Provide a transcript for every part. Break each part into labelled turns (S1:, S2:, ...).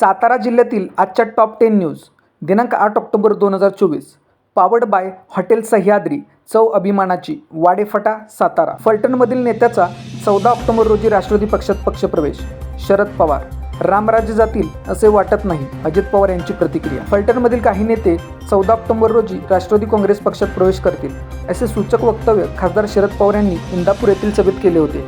S1: सातारा जिल्ह्यातील आजच्या top ten news दिनांक आठ ऑक्टोबर दोन हजार चोवीस. पावर्ड बाय हॉटेल सह्याद्री चव अभिमानाची वाडेफटा सातारा. फलटणमधील नेत्याचा चौदा ऑक्टोबर रोजी राष्ट्रवादी पक्षात पक्षप्रवेश. शरद पवार. रामराज्य जातील असे वाटत नाही अजित पवार यांची प्रतिक्रिया. फलटणमधील काही नेते चौदा ऑक्टोबर रोजी राष्ट्रवादी काँग्रेस पक्षात प्रवेश करतील असे सूचक वक्तव्य खासदार शरद पवार यांनी इंदापूर येथील सभेत केले होते.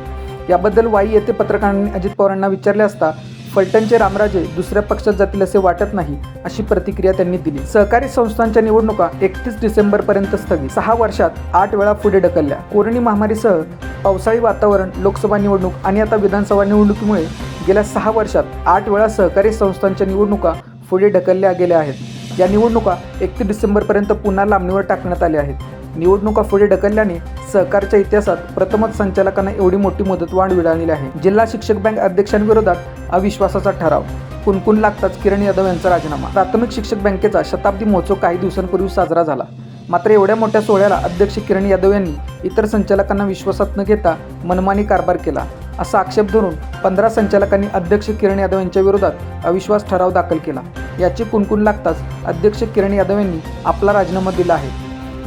S1: याबद्दल वाई येथे पत्रकारांनी अजित पवारांना विचारले असता फलटणचे रामराजे दुसऱ्या पक्षात जातील असे वाटत नाही अशी प्रतिक्रिया त्यांनी दिली. सहकारी संस्थांच्या निवडणुका एकतीस डिसेंबरपर्यंत स्थगित. सहा वर्षात आठ वेळा पुढे ढकलल्या. कोरोना महामारीसह पावसाळी वातावरण लोकसभा निवडणूक आणि आता विधानसभा निवडणुकीमुळे गेल्या सहा वर्षात आठ वेळा सहकारी संस्थांच्या निवडणुका पुढे ढकलल्या गेल्या आहेत. या निवडणुका एकतीस डिसेंबरपर्यंत पुन्हा लांबणीवर टाकण्यात आल्या आहेत. निवडणुका पुढे ढकलल्याने सहकारच्या इतिहासात प्रथमच संचालकांना एवढी मोठी मुदतवाढ मिळालेली आहे. जिल्हा शिक्षक बँक अध्यक्षांविरोधात अविश्वासाचा ठराव. कुणकुण लागताच किरण यादव यांचा राजीनामा. प्राथमिक शिक्षक बँकेचा शताब्दी महोत्सव काही दिवसांपूर्वी साजरा झाला. मात्र एवढ्या मोठ्या सोहळ्याला अध्यक्ष किरण यादव यांनी इतर संचालकांना विश्वासात न घेता मनमानी कारभार केला. असा आक्षेप धरून पंधरा संचालकांनी अध्यक्ष किरण यादव यांच्या विरोधात अविश्वास ठराव दाखल केला. याची कुणकुण लागताच अध्यक्ष किरण यादव यांनी आपला राजीनामा दिला आहे.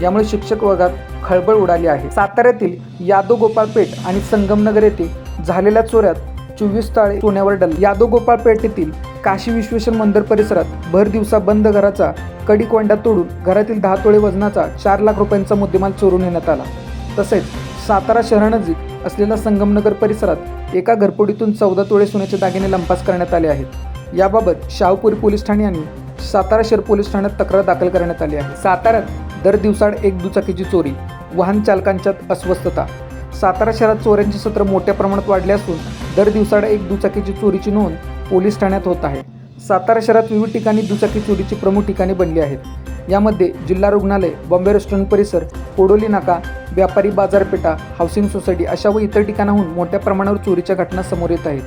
S1: यामुळे शिक्षक वर्गात खळबळ उडाली आहे. साताऱ्यातील यादव गोपाळ पेठ आणि संगमनगर येथे झालेल्या चोऱ्यात चोवीस ताळे सोन्यावर डल. यादव गोपाळ पेठ येथील काशी विश्वेश्वर मंदिर परिसरात भर दिवसा बंद घराचा कडी कोंडा तोडून घरातील दहा तोळे वजनाचा चार लाख रुपयांचा मुद्देमाल चोरून नेण्यात आला. तसेच सातारा शहरानजीक असलेल्या संगमनगर परिसरात एका घरपोडीतून चौदा तोळे सोन्याचे दागिने लंपास करण्यात आले आहेत. याबाबत शाहपुरी पोलीस ठाणे आणि सातारा शहर पोलीस ठाण्यात तक्रार दाखल करण्यात आली आहे. साताऱ्यात दर दिवसाड एक दुचाकीची चोरी वाहन चालकांच्यात अस्वस्थता. सातारा शहरात चोऱ्यांचे सत्र मोठ्या प्रमाणात वाढले असून दर दिवसाड एक दुचाकीची चोरीची नोंद पोलीस ठाण्यात होत आहे. सातारा शहरात विविध ठिकाणी दुचाकी चोरीची प्रमुख ठिकाणी बनली आहेत. यामध्ये जिल्हा रुग्णालय बॉम्बे रेस्टॉरंट परिसर कोडोली नाका व्यापारी बाजारपेठा हाऊसिंग सोसायटी अशा व इतर ठिकाणाहून मोठ्या प्रमाणावर चोरीच्या घटना समोर येत आहेत.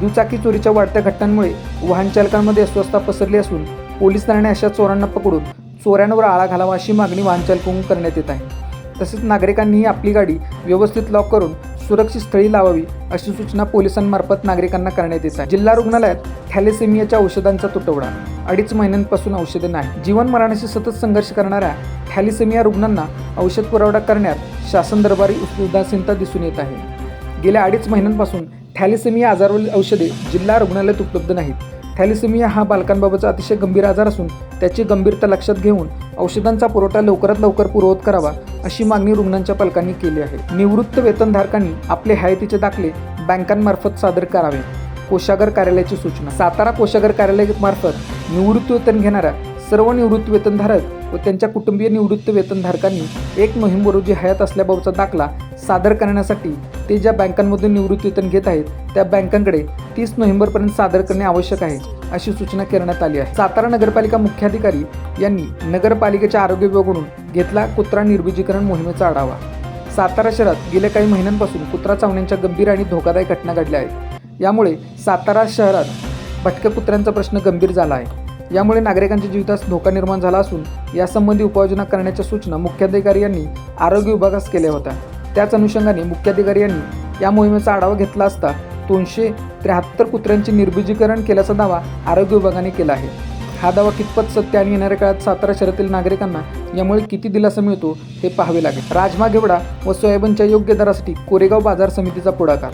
S1: दुचाकी चोरीच्या वाढत्या घटनांमुळे वाहन चालकांमध्ये अस्वस्थता पसरली असून पोलीस दलाने अशा चोरांना पकडून चोऱ्यांवर आळा घालावा अशी मागणी वाहन चालकांकडून करण्यात येत आहे. तसेच नागरिकांनीही आपली गाडी व्यवस्थित लॉक करून सुरक्षित स्थळी लावावी अशी सूचना पोलिसांमार्फत नागरिकांना करण्यात येत आहे. जिल्हा रुग्णालयात थॅलेसेमियाच्या औषधांचा तुटवडा. अडीच महिन्यांपासून औषधे नाही. जीवन मरणाशी सतत संघर्ष करणाऱ्या थॅलिसेमिया रुग्णांना औषध पुरवठा करण्यात शासन दरबारी उदासीनता दिसून येत आहे. गेल्या अडीच महिन्यांपासून थॅलिसेमिया आजारवरील औषधे जिल्हा रुग्णालयात उपलब्ध नाहीत. थॅलिसेमिया हा बालकांबाबतचा अतिशय गंभीर आजार असून त्याची गंभीरता लक्षात घेऊन औषधांचा पुरवठा लवकरात लवकर पुरवत करावा अशी मागणी रुग्णांच्या पालकांनी केली आहे. निवृत्त वेतनधारकांनी आपले हयातीचे दाखले बँकांमार्फत सादर करावे. कोषागार कार्यालयाची सूचना. सातारा कोषागार कार्यालयामार्फत निवृत्त वेतन घेणाऱ्या सर्व निवृत्त वेतनधारक व त्यांच्या कुटुंबीय निवृत्त वेतनधारकांनी एक नोव्हेंबर रोजी हयात असल्याबाबतचा दाखला सादर करण्यासाठी ते ज्या बँकांमधून निवृत्तीवेतन घेत आहेत त्या बँकांकडे तीस नोव्हेंबरपर्यंत सादर करणे आवश्यक आहे अशी सूचना करण्यात आली आहे. सातारा नगरपालिका मुख्याधिकारी यांनी नगरपालिकेच्या आरोग्य विभागाकडून घेतला कुत्रा निर्बीजीकरण मोहिमेचा आढावा. सातारा शहरात गेल्या काही महिन्यांपासून कुत्रा चावण्यांच्या गंभीर आणि धोकादायक घटना घडल्या आहेत. यामुळे सातारा शहरात भटक्या कुत्र्यांचा प्रश्न गंभीर झाला आहे. यामुळे नागरिकांच्या जीवितास धोका निर्माण झाला असून यासंबंधी उपाययोजना करण्याच्या सूचना मुख्याधिकारी यांनी आरोग्य विभागास केल्या होत्या. त्याच अनुषंगाने मुख्याधिकारी यांनी या मोहिमेचा आढावा घेतला असता दोनशे त्र्याहत्तर कुत्र्यांचे निर्बीजीकरण केल्याचा दावा आरोग्य विभागाने केला आहे. हा दावा कितपत सत्य आणि येणाऱ्या काळात सातारा शहरातील नागरिकांना यामुळे किती दिलासा मिळतो हे पाहावे लागेल. राजमा घेवडा व सोयाबीनच्या योग्य दरासाठी कोरेगाव बाजार समितीचा पुढाकार.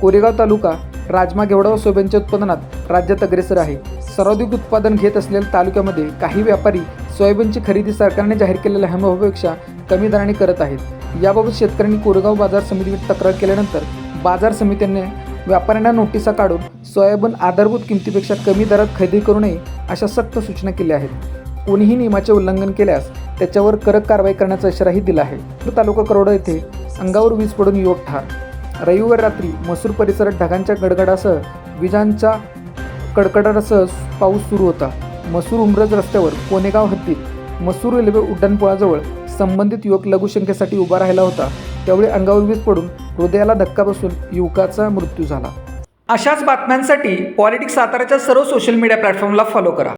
S1: कोरेगाव तालुका राजमा घेवडा व सोयाबीनच्या उत्पादनात राज्यात अग्रेसर आहे. सर्वाधिक उत्पादन घेत असलेल्या तालुक्यामध्ये काही व्यापारी सोयाबीनची खरेदी सरकारने जाहीर केलेल्या हमीभावापेक्षा कमी दराने करत आहेत. याबाबत शेतकऱ्यांनी कोरेगाव बाजार समितीत तक्रार केल्यानंतर बाजार समितीने व्यापाऱ्यांना नोटिसा काढून सोयाबीन आधारभूत किमतीपेक्षा कमी दरात खरेदी करू नये अशा सक्त सूचना केल्या आहेत. कोणीही नियमाचे उल्लंघन केल्यास त्याच्यावर कडक कारवाई करण्याचा इशाराही दिला आहे. तालुका करोडा येथे अंगावर वीज पडून युवक ठार. रविवार रात्री मसूर परिसरात ढगांच्या गडगडासह विजांच्या कडकडासह पाऊस सुरू होता. मसूर उमरज रस्त्यावर कोनेगाव हद्दीत मसूर रेल्वे उड्डाणपुळाजवळ संबंधित युवक लघुशंकेसाठी उभा राहिला होता. त्यावेळी अंगावर वीज पडून हृदयाला धक्का बसून युवकाचा मृत्यू झाला. अशाच बातम्यांसाठी पॉलिटिक्स साताराच्या सर्व सोशल मीडिया प्लॅटफॉर्मला फॉलो करा.